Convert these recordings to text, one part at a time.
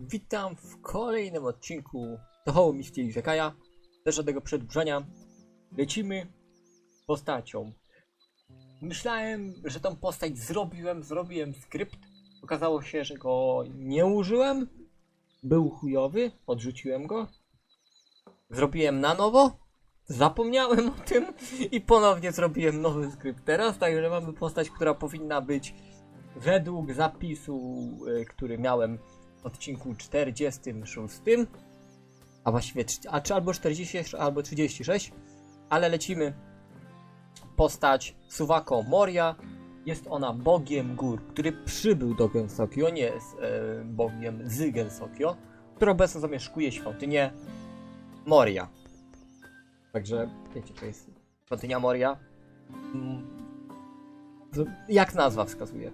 witam w kolejnym odcinku Tohołu Miści Zekaja. Bez żadnego przedłużania lecimy postacią. Myślałem, że tą postać zrobiłem, zrobiłem skrypt. Okazało się, że go nie użyłem. Był chujowy, odrzuciłem go. Zrobiłem na nowo. Zapomniałem o tym i ponownie zrobiłem nowy skrypt teraz, także mamy postać, która powinna być według zapisu, y, który miałem odcinku 46, a właściwie a, czy albo 46, albo 36, ale lecimy. Postać Suwako Moria. Jest ona bogiem gór, który przybył do Gensokyo, nie jest e, bogiem z Gensokyo, który obecnie zamieszkuje świątynię Moria. Także wiecie, to jest świątynia Moria. Mm, Jak nazwa wskazuje.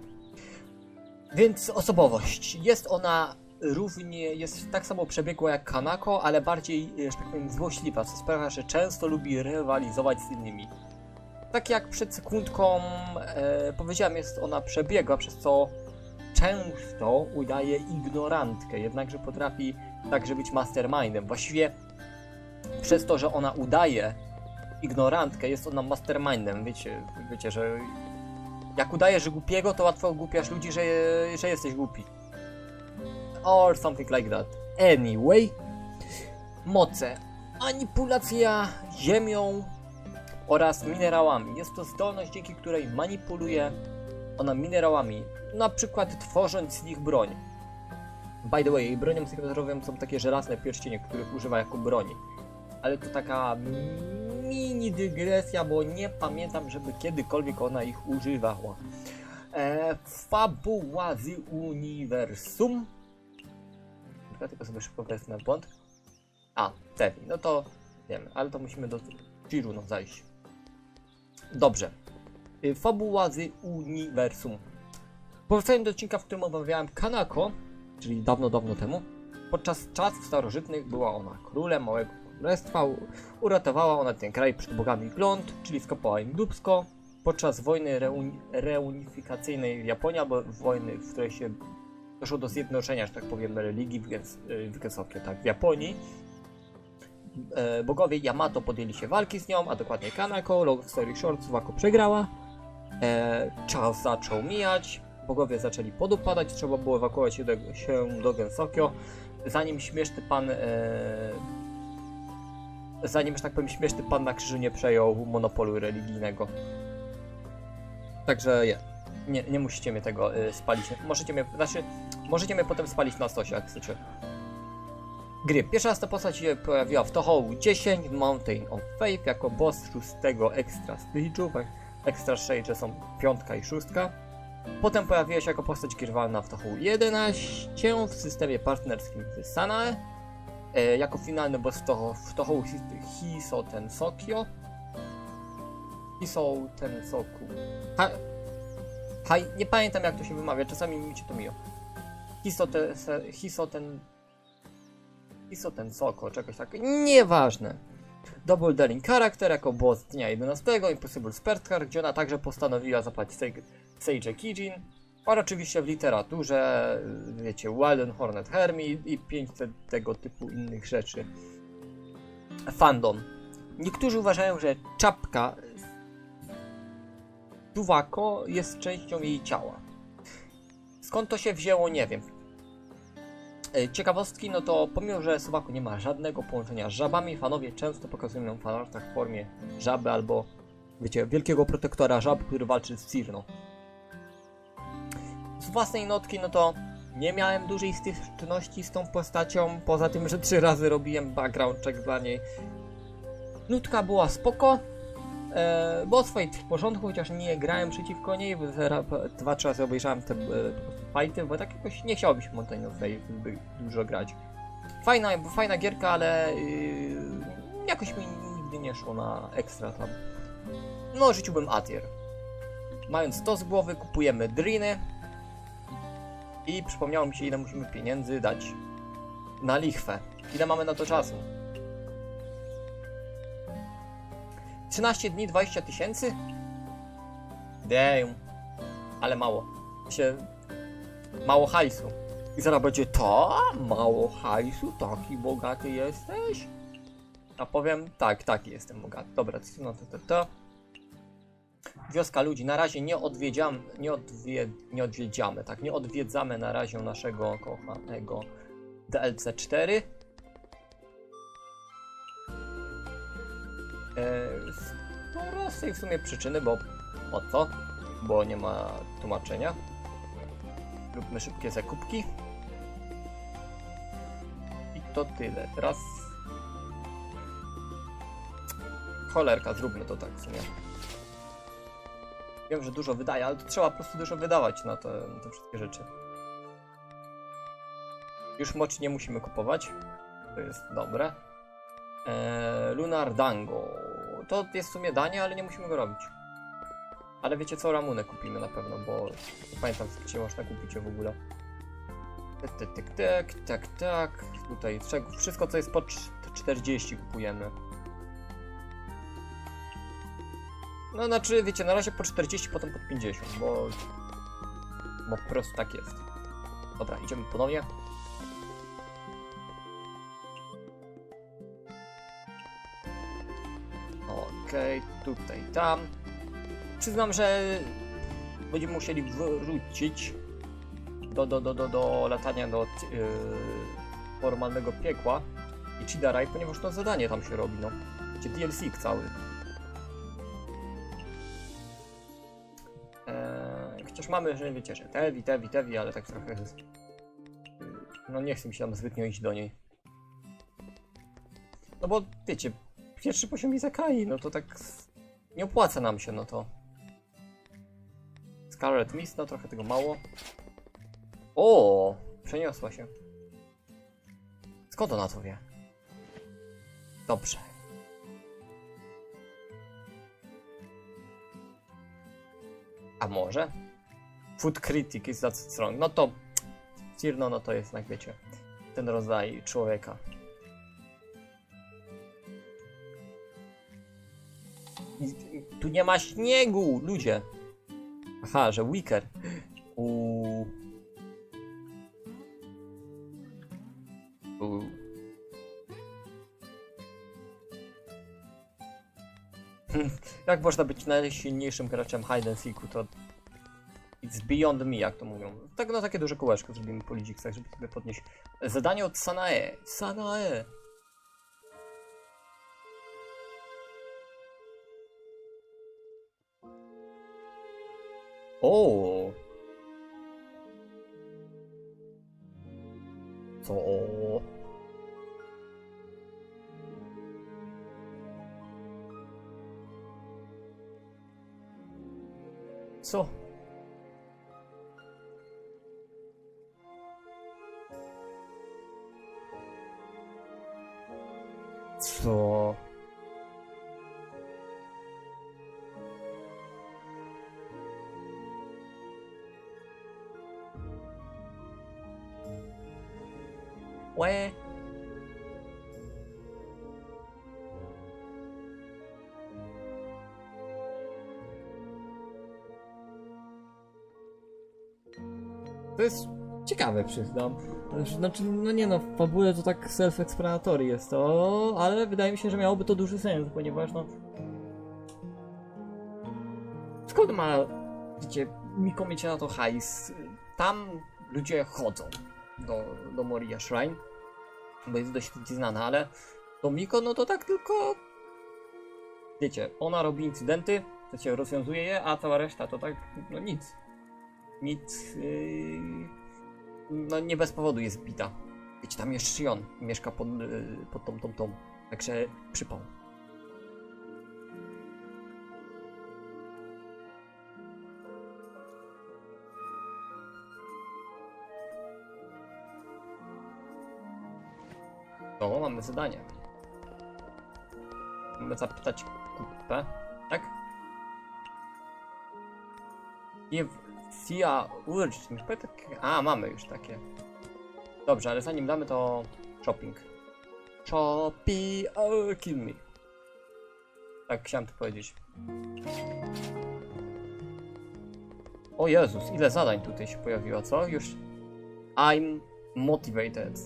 Więc osobowość. Jest ona równie, jest tak samo przebiegła jak Kanako, ale bardziej, e, że tak powiem, złośliwa, co sprawia, że często lubi rywalizować z innymi. Tak jak przed sekundką e, powiedziałem, jest ona przebiegła, przez co często udaje ignorantkę, jednakże potrafi także być mastermindem. Właściwie przez to, że ona udaje ignorantkę, jest ona mastermindem. Wiecie, wiecie że jak udajesz głupiego, to łatwo ogłupiasz ludzi, że, że jesteś głupi. Or something like that. Anyway, moce. Manipulacja ziemią oraz minerałami. Jest to zdolność, dzięki której manipuluje ona minerałami, na przykład tworząc z nich broń. By the way, jej bronią sekretarową są takie żelazne pierścienie, których używa jako broni. Ale to taka mini dygresja, bo nie pamiętam, żeby kiedykolwiek ona ich używała. E, fabuła z uniwersum. Tylko sobie szybko na błąd. A, Tevi, no to wiemy, ale to musimy do Chiruno zajść. Dobrze. Y, Fabuła z uniwersum. Do odcinka, w którym omawiałem Kanako, czyli dawno, dawno temu, podczas czasów starożytnych była ona królem małego królestwa. Uratowała ona ten kraj przed bogami Gląd, czyli skopała im. Podczas wojny reuni- reunifikacyjnej Japonii, albo wojny, w której się doszło do zjednoczenia, że tak powiem, religii w, Gens- w Gensokyo, tak, w Japonii, e, bogowie Yamato podjęli się walki z nią, a dokładnie Kanako, long story short, Suwako przegrała. E, czas zaczął mijać, bogowie zaczęli podupadać, trzeba było ewakuować się do, się do Gensokyo, zanim śmieszny pan, e, zanim, że tak powiem, śmieszny pan na krzyżu nie przejął monopolu religijnego. Także nie, nie musicie mnie tego e, spalić, możecie mnie, znaczy, możecie mnie potem spalić na stosie, jak chcecie. Gry. Pierwsza raz ta postać się pojawiła w Tohołu 10 Mountain of Faith jako boss szóstego extra stage'u. Extra stage są piątka i szóstka. Potem pojawiła się jako postać kierowana w Tohołu 11 w systemie partnerskim z Sanae. E, jako finalny boss w, Toho, w Tohołu Hi- Hiso Tensokyo. Hiso Tensoku. Ha, ha, nie pamiętam jak to się wymawia, czasami mi się to mija. Hiso, te, Hiso ten Hiso ten Soko, czegoś takiego. Nieważne. Double Daring Character jako boss dnia 11, Impossible Spertkar, gdzie ona także postanowiła zapłacić Sage Kijin. Oraz oczywiście w literaturze, wiecie, Wilden Hornet Hermi i 500 tego typu innych rzeczy. Fandom. Niektórzy uważają, że czapka Tuwako jest częścią jej ciała. Skąd to się wzięło, nie wiem. E, Ciekawostki, no to pomimo, że Subaku nie ma żadnego połączenia z żabami, fanowie często pokazują ją w fanartach w formie żaby albo, wiecie, wielkiego protektora żab, który walczy z Cirno. Z własnej notki, no to nie miałem dużej styczności z tą postacią, poza tym, że trzy razy robiłem background check dla niej. Nutka była spoko, e, boss fight w porządku, chociaż nie grałem przeciwko niej, dwa, trzy razy obejrzałem te e, fighty, bo tak jakoś nie chciało mi się Mountain of dużo grać. Fajna, fajna gierka, ale yy, jakoś mi nigdy nie szło na ekstra tam. No, rzuciłbym Atier. Mając to z głowy, kupujemy driny. I przypomniało mi się, ile musimy pieniędzy dać na lichwę. Ile mamy na to czasu? 13 dni, 20 tysięcy? Damn. Ale mało. Się mało hajsu. I zaraz będzie to, mało hajsu, taki bogaty jesteś? A powiem, tak, taki jestem bogaty. Dobra, no to, to, to. Wioska ludzi, na razie nie odwiedziamy, nie, odwie, nie tak, nie odwiedzamy na razie naszego kochanego DLC 4. Eee, z prostej w sumie przyczyny, bo o co? Bo nie ma tłumaczenia. Róbmy szybkie zakupki. I to tyle. Teraz... Cholerka, zróbmy to tak w sumie. Wiem, że dużo wydaje, ale to trzeba po prostu dużo wydawać na te, na te wszystkie rzeczy. Już moczy nie musimy kupować. To jest dobre. Eee, Lunar Dango. To jest w sumie danie, ale nie musimy go robić. Ale wiecie co, Ramunę kupimy na pewno, bo nie pamiętam gdzie można kupić w ogóle. Tak, tak, tak, tak. Tutaj wszystko co jest po cz- 40 kupujemy. No znaczy, wiecie, na razie po 40, potem po 50, bo... Bo po prostu tak jest. Dobra, idziemy ponownie. Okej, tutaj, tam. Przyznam, że będziemy musieli wrócić do, do, do, do, do latania do yy, formalnego piekła i Chidaraj, ponieważ to zadanie tam się robi, no. Wiecie, DLC cały. Mamy, że wiecie, że Tevi, Tevi, Tevi, ale tak trochę... No nie chcę mi się tam zbytnio iść do niej. No bo wiecie, pierwszy poziom Izakai, no to tak nie opłaca nam się, no to. Scarlet Mist, no trochę tego mało. O, przeniosła się. Skąd ona to wie? Dobrze. A może? Food Critic is that strong. No to Cirno, no to jest, jak wiecie, ten rodzaj człowieka. I- Tu nie ma śniegu, ludzie. Aha, że Wicker. Uuu. Uuu. Jak można być najsilniejszym graczem hide and seeku, to it's beyond me, jak to mówią. Tak, no takie duże kółeczko zrobimy po lidziksach, żeby sobie podnieść. Zadanie od Sanae. Sanae. O. Co? To jest ciekawe, przyznam. Znaczy, no nie no, w fabule to tak self-explanatory jest to, ale wydaje mi się, że miałoby to duży sens, ponieważ no... Skąd ma, wiecie, Miko mieć na to hajs? Tam ludzie chodzą do, do Moria Shrine, bo jest dość znana, ale to Miko, no to tak tylko... Wiecie, ona robi incydenty, to się rozwiązuje je, a cała reszta to tak, no nic. Nic... Yy... No nie bez powodu jest bita. Wiecie, tam jest Shion, mieszka pod, yy, pod tą, tą, tą. Także przypał. O, mamy zadanie. Mamy zapytać kupę, tak? Give Sia Urge. Nie powiem tak- A, mamy już takie. Dobrze, ale zanim damy to shopping. Shopping, oh, kill me. Tak chciałem to powiedzieć. O Jezus, ile zadań tutaj się pojawiło, co? Już I'm Motivated.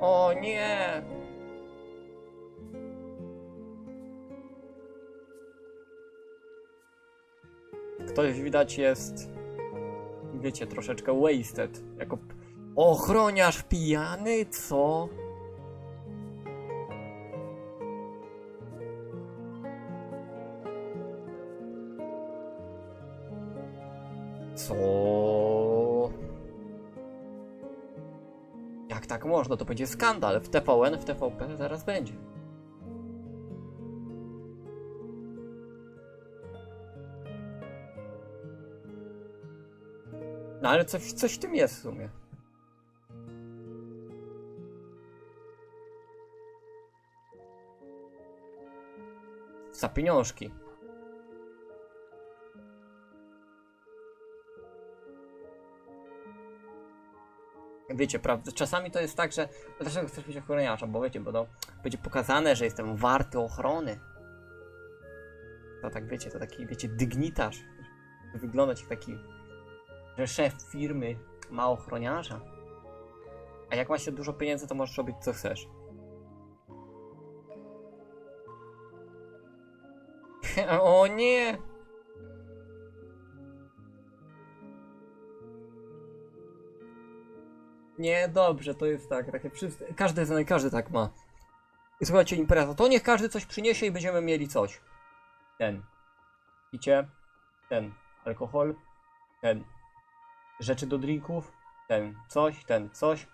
O nie! Ktoś widać jest, wiecie, troszeczkę wasted. Jako ochroniarz pijany, co? Co? Jak tak można? To będzie skandal. W TVN, w TVP zaraz będzie. No ale coś, coś w tym jest w sumie. Za pieniążki. Wiecie, prawda? Czasami to jest tak, że dlaczego chcesz być ochroniarzem? Bo wiecie, to będzie pokazane, że jestem warty ochrony. To tak wiecie, to taki, wiecie, dygnitarz. Wyglądać jak taki że szef firmy ma ochroniarza. A jak ma się dużo pieniędzy, to możesz robić co chcesz. o nie! Nie, dobrze, to jest tak, takie wszyscy, każdy, każdy tak ma. I słuchajcie, impreza, to niech każdy coś przyniesie i będziemy mieli coś. Ten. Picie. Ten. Alkohol. Ten rzeczy do drinków, ten coś, ten coś,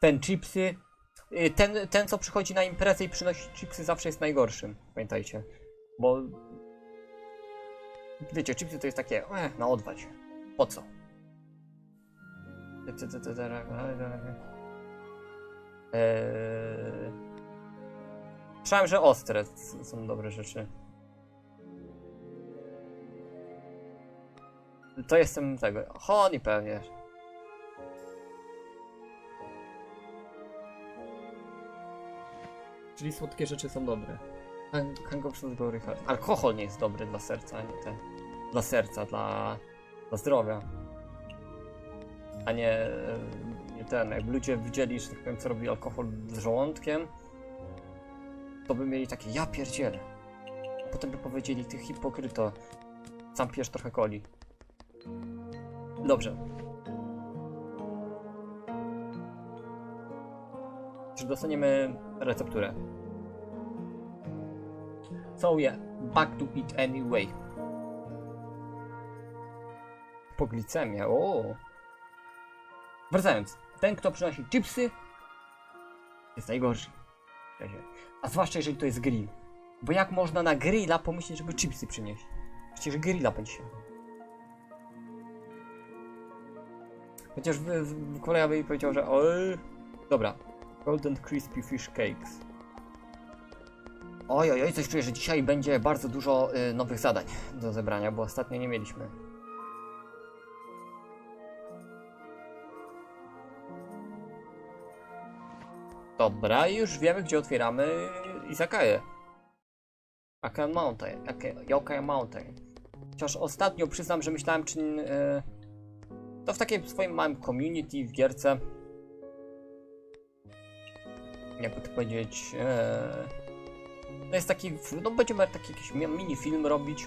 ten chipsy. Y, Ten, ten co przychodzi na imprezę i przynosi chipsy zawsze jest najgorszym, pamiętajcie. Bo wiecie, chipsy to jest takie, eh, na odwać. Po co? Eee... Słyszałem, że ostre są dobre rzeczy. To jestem tego. Honey pewnie. Czyli słodkie rzeczy są dobre. Glory Heart. Alkohol nie jest dobry dla serca, nie te. Dla serca, dla, dla zdrowia. A nie, nie ten. Jakby ludzie widzieli, że tak powiem, co robi alkohol z żołądkiem, to by mieli takie, ja pierdzielę. Potem by powiedzieli, ty hipokryto, sam pijesz trochę coli. Dobrze. Czy dostaniemy recepturę? So yeah, back to it anyway. Poglicemia, o. Wracając, ten kto przynosi chipsy jest najgorszy. A zwłaszcza jeżeli to jest grill. Bo jak można na grilla pomyśleć, żeby chipsy przynieść? Przecież grilla będzie się. Chociaż w, w Korea by powiedział, że oj, dobra. Golden Crispy Fish Cakes. Oj, oj, oj, coś czuję, że dzisiaj będzie bardzo dużo y, nowych zadań do zebrania, bo ostatnio nie mieliśmy. Dobra, już wiemy, gdzie otwieramy Izakaję. Akan Mountain, Yokai Mountain. Chociaż ostatnio przyznam, że myślałem, czy... y, to w takim swoim małym community w gierce. Jakby to powiedzieć. E, to jest taki. No będziemy taki jakiś mi- mini film robić.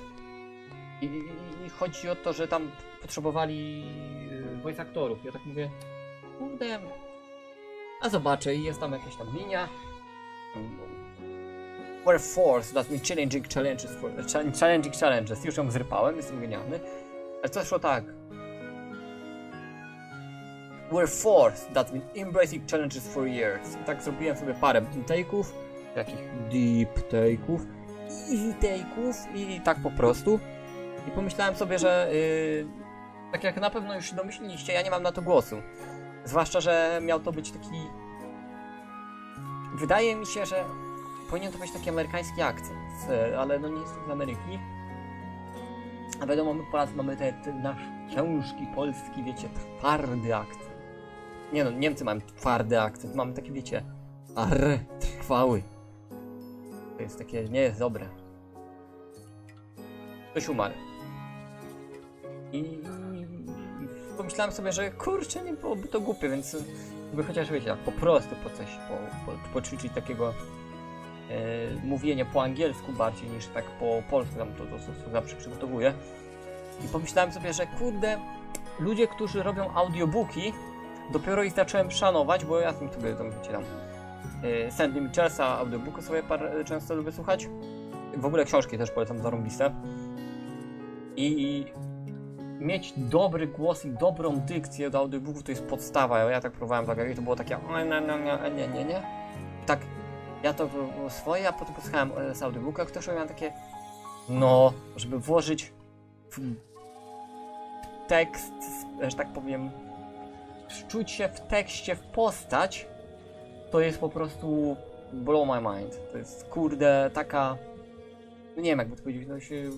I, i, I chodzi o to, że tam potrzebowali e, voice aktorów. Ja tak mówię. Kurde. A zobaczę, jest tam jakaś tam linia. Were forced, that means challenging challenges for, chal- challenging challenges. Już ją zrypałem, jestem genialny. Ale to szło tak. We're forced that been embracing challenges for years. I tak zrobiłem sobie parę take'ów, takich deep take'ów, easy take'ów i tak po prostu. I pomyślałem sobie, że yy, tak jak na pewno już domyśliliście, ja nie mam na to głosu. Zwłaszcza, że miał to być taki... Wydaje mi się, że powinien to być taki amerykański akcent, yy, ale no nie jestem z Ameryki. A wiadomo, my Polacy mamy te, te nasz ciężki polski, wiecie, twardy akcent. Nie no, Niemcy mają twardy akcent, mamy takie, wiecie, ar, trwały. To jest takie, nie jest dobre. Ktoś umarł. I... pomyślałem sobie, że kurczę, nie byłoby to głupie, więc by chociaż wiecie, po prostu po coś, po, po, poćwiczyć takiego e, mówienia po angielsku bardziej niż tak po polsku, tam to, to, to, to zawsze przygotowuję. I pomyślałem sobie, że kurde, ludzie, którzy robią audiobooki, dopiero ich zacząłem szanować, bo ja tym sobie tam, wiecie, tam e, Sandy Mitchellsa audiobooku sobie par, często lubię słuchać. W ogóle książki też polecam zarąbiste. I mieć dobry głos i dobrą dykcję do audiobooków to jest podstawa. Ja tak próbowałem tak i to było takie nie, nie, nie, tak, ja to było swoje, a potem posłuchałem e, z audiobooka, ktoś miał takie no, żeby włożyć w tekst, że tak powiem, wczuć się w tekście, w postać, to jest po prostu blow my mind. To jest kurde taka. No nie wiem jakby to powiedzieć, no się.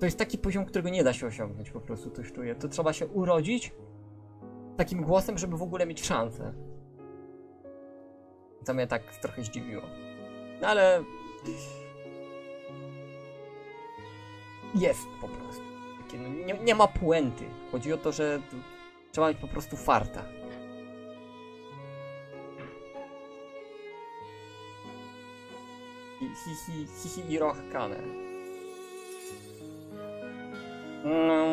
To jest taki poziom, którego nie da się osiągnąć po prostu, to czuję. To trzeba się urodzić takim głosem, żeby w ogóle mieć szansę. To mnie tak trochę zdziwiło. No ale. Jest po prostu. Takie, no, nie, nie ma puenty. Chodzi o to, że trzeba mieć po prostu farta. Hi, hi, hi, hi, i rohkane. No,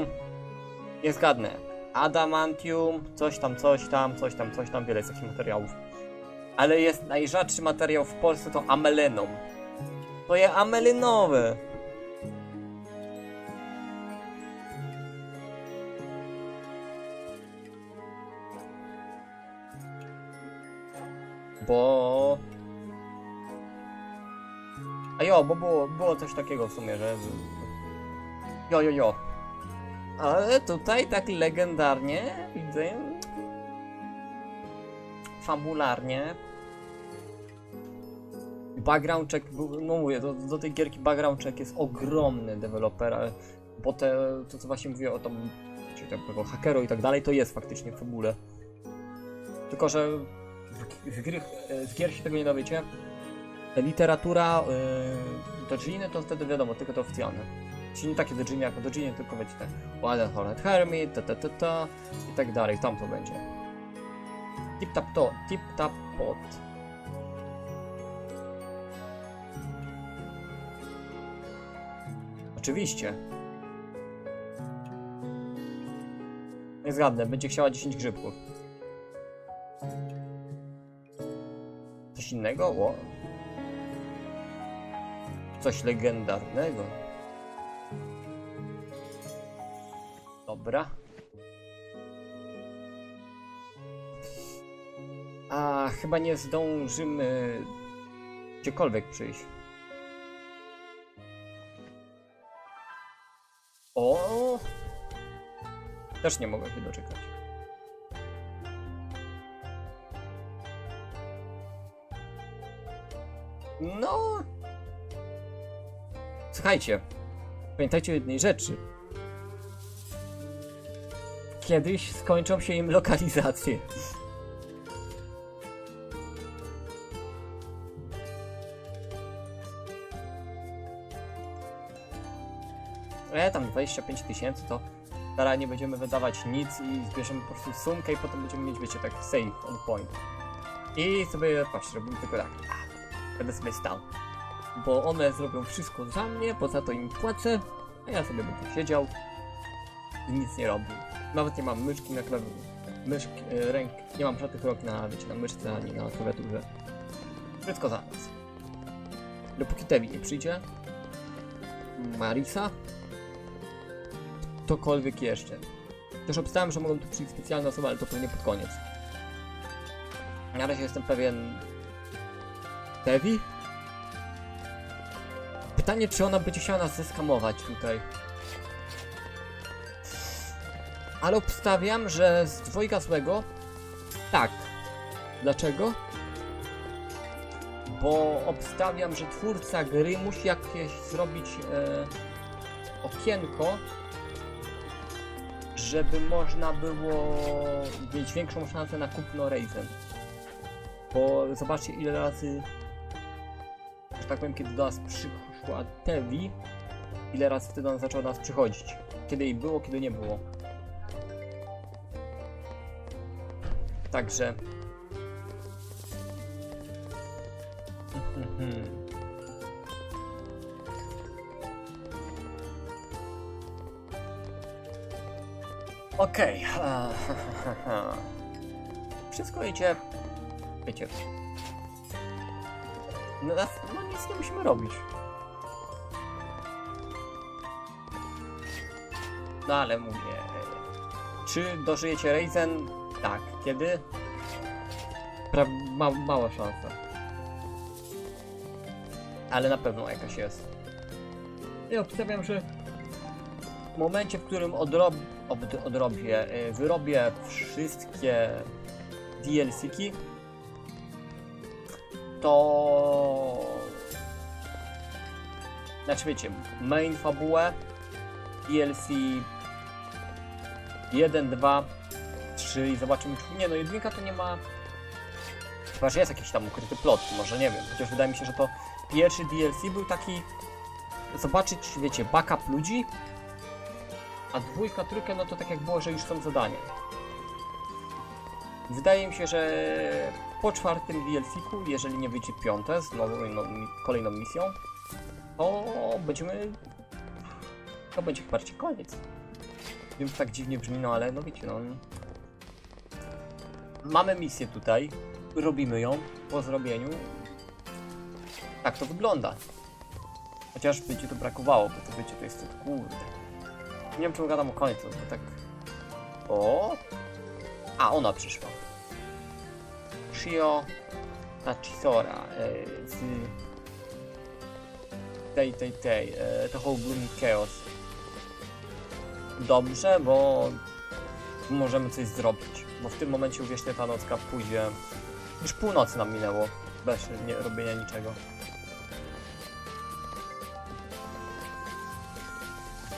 nie zgadnę. Adamantium, coś tam, coś tam, coś tam, coś tam, wiele jest takich materiałów. Ale jest najrzadszy materiał w Polsce to amelenom. To jest amelynowe. Bo... A jo, bo było, było coś takiego w sumie, że... Jo, jo, jo. Ale tutaj tak legendarnie widzę... Fabularnie... Background check, no mówię, do, do tej gierki background check jest ogromny deweloper, ale bo te, to co właśnie mówię o tym, czyli tego hakeru i tak dalej, to jest faktycznie w fabule. Tylko, że z, gry, z gier się tego nie dowiecie. Literatura, yy, dodżiny to wtedy wiadomo, tylko to oficjalne. Czyli nie takie dodżiny jak o dodżynie, tylko wiecie tak Wild Hornet Hermit, ta ta ta ta i tak dalej, tam to będzie. Tip tap to, tip tap pot. Oczywiście. Nie zgadnę, będzie chciała 10 grzybków. Coś innego? Ło. Coś legendarnego. Dobra. A chyba nie zdążymy gdziekolwiek przyjść. O! Też nie mogę się doczekać. No. Słuchajcie, pamiętajcie o jednej rzeczy. Kiedyś skończą się im lokalizacje. E, tam 25 tysięcy to teraz nie będziemy wydawać nic i zbierzemy po prostu sumkę i potem będziemy mieć, wiecie, tak save on point. I sobie, patrzcie, robimy tylko tak. Będę sobie stał. Bo one zrobią wszystko za mnie, bo za to im płacę, a ja sobie będę siedział i nic nie robił. Nawet nie mam myszki na klawiaturze. Myszki, e, ręk, nie mam żadnych rąk na, wiecie, na myszce ani na klawiaturze. Wszystko za nas. Dopóki Tevi nie przyjdzie, Marisa, ktokolwiek jeszcze. Też obstałem, że mogą tu przyjść specjalne osoby, ale to pewnie pod koniec. Na razie jestem pewien... Tevi? Pytanie, czy ona będzie chciała nas zeskamować tutaj. Ale obstawiam, że z dwojga złego... Tak. Dlaczego? Bo obstawiam, że twórca gry musi jakieś zrobić e, okienko, żeby można było mieć większą szansę na kupno Ryzen. Bo zobaczcie ile razy, tak powiem, kiedy do nas przyszła Tevi, ile razy wtedy on zaczął do nas przychodzić. Kiedy jej było, kiedy nie było. Także. Okej. Wszystko idzie. Wiecie. No, no nic nie musimy robić. No ale mówię. Czy dożyjecie Ryzen? Tak. Kiedy? Pra ma mała szansa. Ale na pewno jakaś jest. I obstawiam, że w momencie, w którym odrob ob- odrobię, y, wyrobię wszystkie DLC-ki, to... Znaczy wiecie, main fabułę, DLC 1, 2, 3 i zobaczymy, czy... Nie no, jedynka to nie ma... Chyba, że jest jakiś tam ukryty plot, może nie wiem. Chociaż wydaje mi się, że to pierwszy DLC był taki... Zobaczyć, wiecie, backup ludzi, a dwójka, trójka, no to tak jak było, że już są zadania. Wydaje mi się, że po czwartym DLC-ku, jeżeli nie wyjdzie piąte z nową, no, kolejną misją, to będziemy... To będzie chyba raczej koniec. Wiem, że tak dziwnie brzmi, no ale no wiecie, no... Mamy misję tutaj, robimy ją, po zrobieniu... Tak to wygląda. Chociaż będzie to brakowało, bo to wiecie, to jest to kurde. Nie wiem, czemu gadam o końcu, bo tak... O! A, ona przyszła. Shio Tachisora e, z tej, tej, tej, e, to Whole Blooming Chaos. Dobrze, bo możemy coś zrobić, bo w tym momencie uwierzcie ta nocka pójdzie... Już północy nam minęło, bez nie, robienia niczego.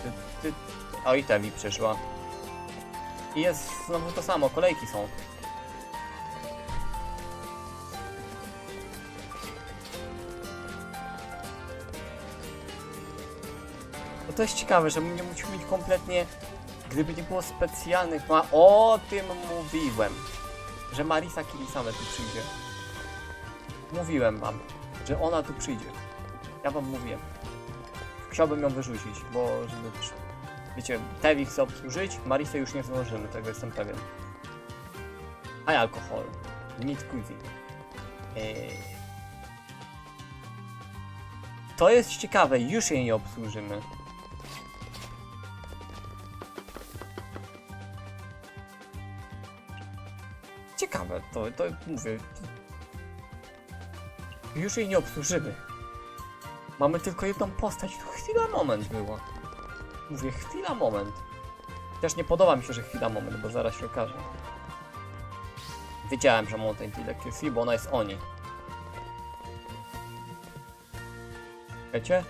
Ty, ty, o i Tevi przyszła. I jest znowu to samo, kolejki są. To jest ciekawe, że nie musimy mieć kompletnie... Gdyby nie było specjalnych... Ma... O tym mówiłem. Że Marisa Kirisame tu przyjdzie. Mówiłem wam, że ona tu przyjdzie. Ja wam mówiłem. Chciałbym ją wyrzucić, bo żeby... Wiecie, Tevi chce obsłużyć, Marisę już nie zdążymy, tego jestem pewien. A alkohol. Meat cuisine. Eee. To jest ciekawe, już jej nie obsłużymy. To, to mówię. Już jej nie obsłużymy. Mamy tylko jedną postać, to chwila moment była. Mówię, chwila moment. Chociaż nie podoba mi się, że chwila moment, bo zaraz się okaże. Wiedziałem, że Mountain QC, bo ona jest oni. Wiecie?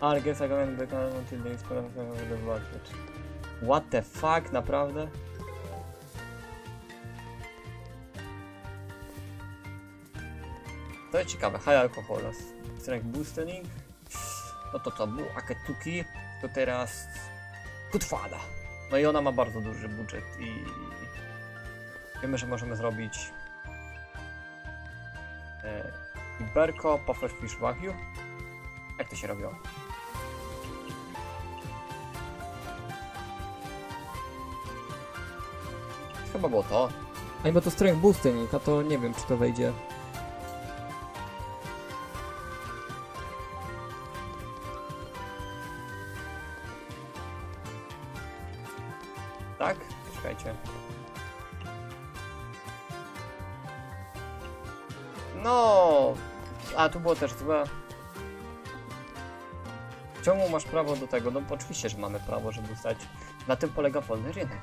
Ale guess I can become until the experience of the budget. What the fuck, naprawdę? To jest ciekawe, high alcoholos. Strength boosting. No to to był Aketuki, to teraz Kutwala. No i ona ma bardzo duży budżet i wiemy, że możemy zrobić e, Iberko, Pufferfish Wagyu. Jak to się robiło? Chyba było to. A bo to strength boosting, a to nie wiem, czy to wejdzie. No, a tu było też złe. Czemu masz prawo do tego? No oczywiście, że mamy prawo, żeby ustać. Na tym polega wolny rynek.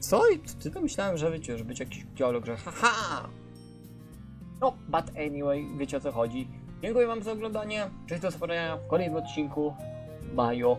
Co? I ty to myślałem, że wiecie, że być jakiś dialog, że haha! No, but anyway, wiecie o co chodzi. Dziękuję wam za oglądanie. Cześć do zobaczenia w kolejnym odcinku. Majo.